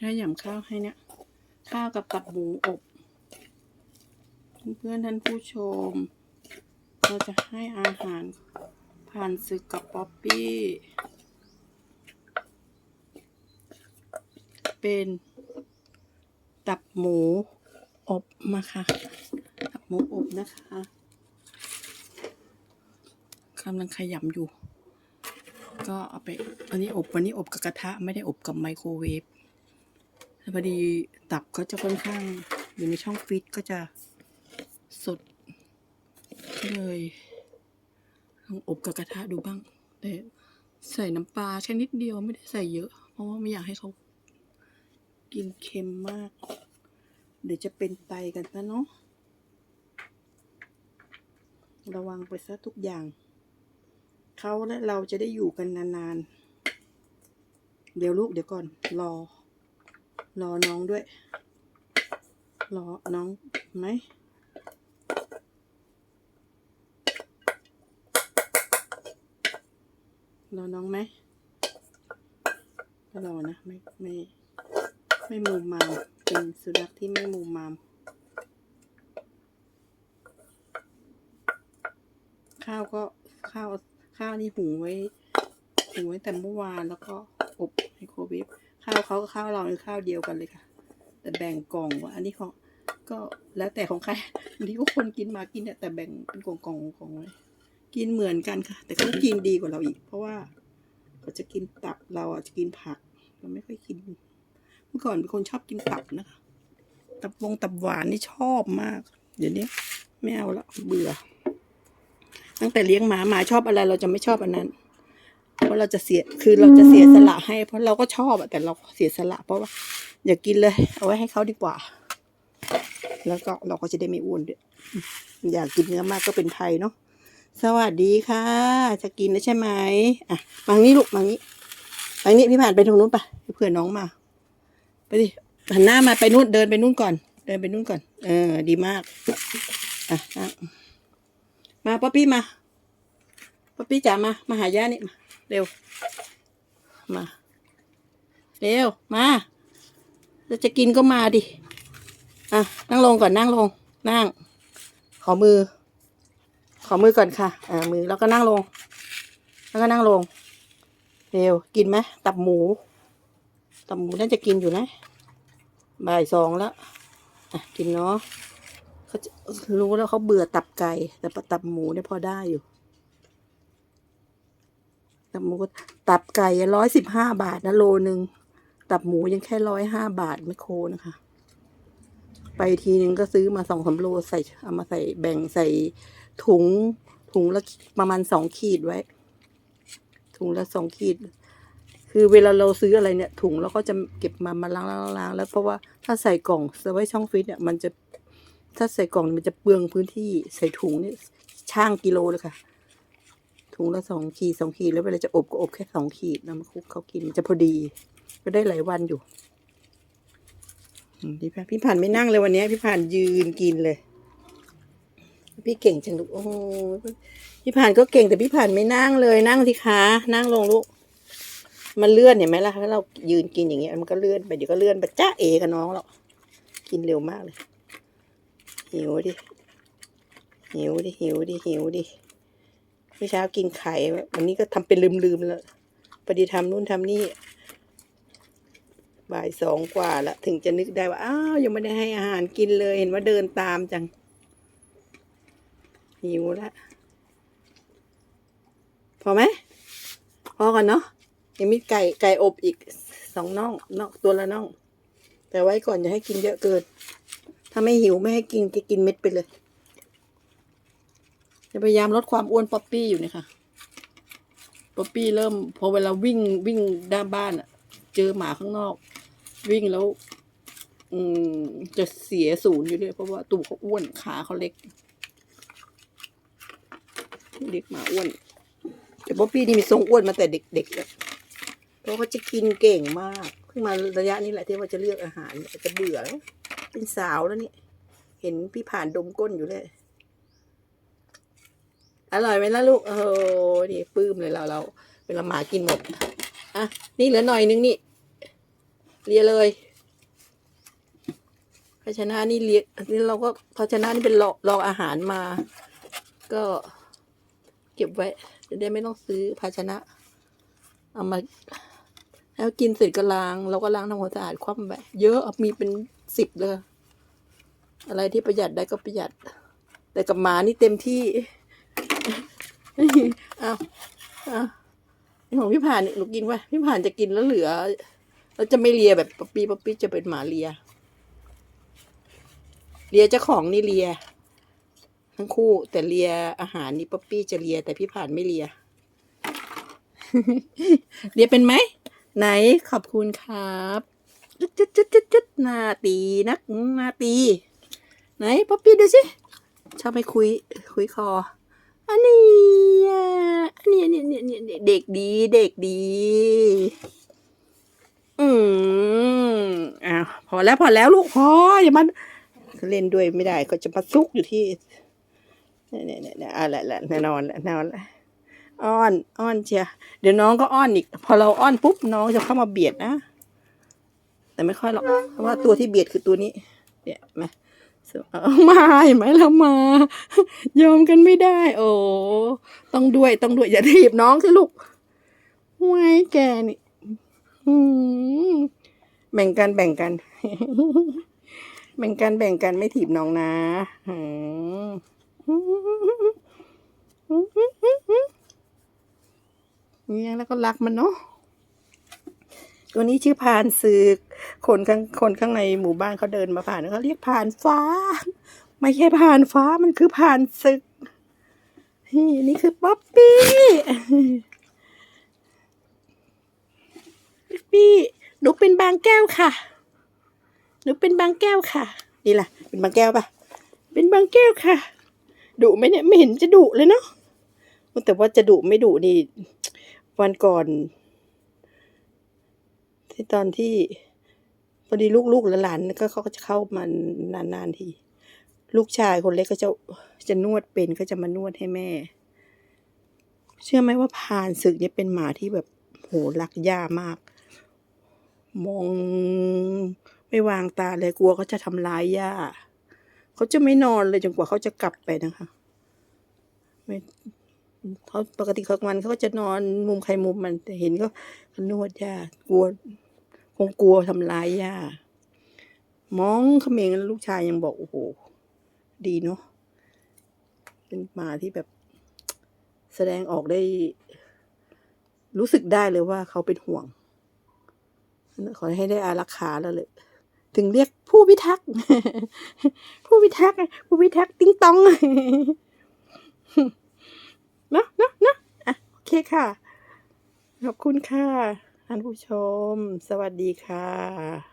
ถ้าหยำข้าวให้เนี่ย ข้าวกับกับหมูอบ เพื่อนท่านผู้ชม เราจะให้อาหารผ่านศึกกับป๊อปปี้ เป็นตับหมูอบมาค่ะ ตับหมูอบนะคะกำลังขยำอยู่ ก็เอาไป อันนี้อบ วันนี้อบกับกระทะ ไม่ได้อบกับไมโครเวฟ พอดีตับก็จะค่อนข้างอยู่ในช่องฟิตก็จะสดเลยลองอบกับกระทะดูบ้าง แต่ใส่น้ำปลาแค่นิดเดียวไม่ได้ใส่เยอะ เพราะว่าไม่อยากให้เขากินเค็มมาก เดี๋ยวจะเป็นไตกันซะเนาะระวังไปซะทุกอย่าง เขาและเราจะได้อยู่กันนานๆ เดี๋ยวลูกเดี๋ยวก่อน รอ รอน้องด้วย รอน้องไหมรอน้องไหมก็รอนะ ไม่ ไม่ ไม่มูมาม เป็นสุนัขที่ไม่มูมาม ข้าวก็ข้าวข้าวนี่หุงไว้หุงไว้แต่เมื่อวานแล้วก็อบไมโครเวฟ ข้าวเขากับข้าวเราคือข้าวเดียวกันเลยค่ะ แต่แบ่งกล่องว่าอันนี้ของก็แล้วแต่ของใครบางทีก็คนกินมากินเนี่ยแต่แบ่งเป็นกล่องกล่องกล่องไว้กินเหมือนกันค่ะ แต่เขากินดีกว่าเราอีก เพราะว่าเขาจะกินตับเราอะจะกินผักเราไม่ค่อยกิน เมื่อก่อนเป็นคนชอบกินตับนะคะตับวงตับหวานนี่ชอบมาก เดี๋ยวนี้ไม่เอาละเบื่อ ตั้งแต่เลี้ยงหมาหมาชอบอะไรเราจะไม่ชอบอันนั้น เพราะเราจะเสียคือเราจะเสียสละให้ เพราะเราก็ชอบอะแต่เราเสียสละ เพราะว่าอย่ากินเลย เอาไว้ให้เขาดีกว่า แล้วก็เราก็จะได้ไม่อ้วนด้วยอยากกินเนื้อมากก็เป็นภัยเนาะสวัสดีค่ะ จะกินแล้วใช่ไหมอะมางี้ลูกมางี้มางี้พี่ผ่านไปตรงนู้นไปเผื่อน้องมา ไปดิหันหน้ามาไปนู่นเดินไปนู่นก่อน เดินไปนู่นก่อน เออ ดีมากอะอะมาป๊อปปี้มาป๊อปปี้จ๋ามามาหาย่านี่มา เร็ว มา เร็ว มาแล้วจะกินก็มาดิ อะ นั่งลงก่อนนั่งลง นั่ง ขอมือ ขอมือก่อนค่ะ อ่า มือแล้วก็นั่งลง แล้วก็นั่งลง เร็ว กินไหมตับหมู ตับหมูน่าจะกินอยู่นะ บ่ายสองแล้ว อะ กินเนาะเขาจะรู้แล้วเขาเบื่อตับไก่ แต่ตับหมูเนี่ยพอได้อยู่ ตับหมูก็ตับไก่ร้อยสิบห้าบาทนะโลหนึ่งตับหมูยังแค่ร้อยห้าบาทไม่โคนะคะ ไปทีนึงก็ซื้อมาสองสามโลใส่เอามาใส่แบ่งใส่ถุง ถุงละประมาณสองขีดไว้ ถุงละสองขีด คือเวลาเราซื้ออะไรเนี่ย ถุงเราก็จะเก็บมามาล้างล้างล้างแล้วเพราะว่าถ้าใส่กล่องใส่ไว้ช่องฟิตเนี่ยมันจะถ้าใส่กล่องมันจะเปลืองพื้นที่ใส่ถุงเนี่ยช่างกิโลเลยค่ะ ถุงละสองขีดสองขีดแล้วเวลาจะอบก็อบแค่สองขีดนำมาคลุกเขากินจะพอดี ก็ได้หลายวันอยู่อืมพี่ผ่านพี่ผ่านไม่นั่งเลยวันนี้พี่ผ่านยืนกินเลย พี่เก่งจังลูกโอ้พี่ผ่านก็เก่งแต่พี่ผ่านไม่นั่งเลยนั่งสิคะนั่งลงลูกมันเลื่อนเห็นไหมล่ะถ้าเรายืนกินอย่างเงี้ยมันก็เลื่อนไปเดี๋ยวก็เลื่อนไปจ้าเอกับน้องหรอกกินเร็วมากเลยหิวดิหิวดิหิวดิหิวดิ เมื่อเช้ากินไข่วันนี้ก็ทำเป็นลืมๆแล้วพอดีทำนู่นทำนี่ บ่ายสองกว่าละถึงจะนึกได้ว่าอ้าวยังไม่ได้ให้อาหารกินเลยเห็นว่าเดินตามจังหิวละพอไหมพอก่อนเนาะยังมีไก่ไก่อบอีกสองน่องน่องตัวละน่อง แต่ไว้ก่อนอย่าให้กินเยอะเกินถ้าไม่หิวไม่ให้กินจะกินเม็ดไปเลย จะพยายามลดความอ้วนป๊อปปี้อยู่เนี่ยค่ะ ป๊อปปี้เริ่ม พอเวลาวิ่งวิ่งด้านบ้านอะเจอหมาข้างนอก วิ่งแล้ว อืมจะเสียศูนย์อยู่เลยเพราะว่าตูเขาอ้วนขาเขาเล็ก เด็กหมาอ้วน แต่ป๊อปปี้นี่มีทรงอ้วนมาแต่เด็กๆเลยเพราะเขาจะกินเก่งมาก เพิ่งมาระยะนี้แหละที่ว่าจะเลือกอาหารเนี่ยจะเบื่อแล้วเป็นสาวแล้วนี่ เห็นพี่ผ่านดมก้นอยู่เลย อร่อยไหมล่ะลูกโอ้โหนี่ปื้มเลยเราเราเวลาหมากินหมดอะนี่เหลือหน่อยนึงนี่เลียเลยภาชนะนี่เลี้ยนี่เราก็ภาชนะนี่เป็นรอรออาหารมา ก็เก็บไว้จะได้ไม่ต้องซื้อภาชนะ เอามาแล้วกินเสร็จก็ล้างเราก็ล้างทำความสะอาดคว่ำไปเยอะมีเป็นสิบเลย อะไรที่ประหยัดได้ก็ประหยัด แต่กับหมานี่เต็มที่ เอาเอาของพี่ผ่านนี่หนูกินไว้พี่ผ่านจะกินแล้วเหลือแล้วจะไม่เลียแบบป๊อปปี้ป๊อปปี้จะเป็นหมาเลีย เลียเจ้าของนี่เลีย ทั้งคู่ แต่เลียอาหารนี่ป๊อปปี้จะเลีย แต่พี่ผ่านไม่เลีย เลียเป็นไหมไหนขอบคุณครับจุดจุดจุดจุดจุดนาตีนักนาตี ไหนป๊อปปี้ดูสิชอบไปคุย คุยคอ อันนี้อันนี้อันนี้อันนี้อันนี้เด็กดี เด็กดี อืมอ้าวพอแล้วพอแล้วลูกพออย่ามันเล่นด้วยไม่ได้ก็จะมาซุกอยู่ที่เนี่ยเนี่ยเนี่ยอะไรแหละแน่นอนแหละแน่นอนละอ้อน อ้อนเชียเดี๋ยวน้องก็อ้อนอีก พอเราอ้อนปุ๊บน้องจะเข้ามาเบียดนะ แต่ไม่ค่อยหรอกเพราะว่าตัวที่เบียดคือตัวนี้ เนี่ยไหมา มาเห็นไหมเรามา ยอมกันไม่ได้ โอ้ต้องด้วยต้องด้วยอย่าถีบน้องสิลูกไว้แกนี่แบ่งกันแบ่งกัน แบ่งกันแบ่งกันไม่ถีบน้องนะเนี่ยแล้วก็รักมันเนาะตัวนี้ชื่อพานศึก คนข้างคนข้างในหมู่บ้านเขาเดินมาผ่านเขาเรียกพานฟ้า ไม่ใช่พานฟ้ามันคือพานศึกนี่นี่คือป๊อปปี้พี่หนูเป็นบางแก้วค่ะหนูเป็นบางแก้วค่ะ นี่ล่ะ เป็นบางแก้วปะเป็นบางแก้วค่ะดุไหมเนี่ยไม่เห็นจะดุเลยเนาะแต่ว่าจะดุไม่ดุนี่ วันก่อน ที่ตอนที่ พอดีลูกๆหลานๆก็เขาก็จะเข้ามานานๆที ลูกชายคนเล็กก็จะจะนวดเป็นก็จะมานวดให้แม่ เชื่อไหมว่าพานศึกเนี่ยเป็นหมาที่แบบโหรักย่ามาก มองไม่วางตาเลยกลัวเขาจะทำร้ายย่าเขาจะไม่นอนเลยจนกว่าเขาจะกลับไปนะคะไม่เขาปกติเขาวันเขาก็จะนอนมุมใครมุมมันแต่เห็นก็นวดย่ากลัว คงกลัวทำร้ายย่ามองเขมงลูกชายยังบอก โอ้โห ดีเนาะเป็นหมาที่แบบแสดงออกได้ รู้สึกได้เลยว่าเขาเป็นห่วง ขอให้ได้อารักขาแล้วเลยถึงเรียกผู้พิทักษ์ผู้พิทักษ์ผู้พิทักษ์ติ้งตองเนอะเนอะเนอะอะโอเคค่ะ ขอบคุณค่ะ ท่านผู้ชม สวัสดีค่ะ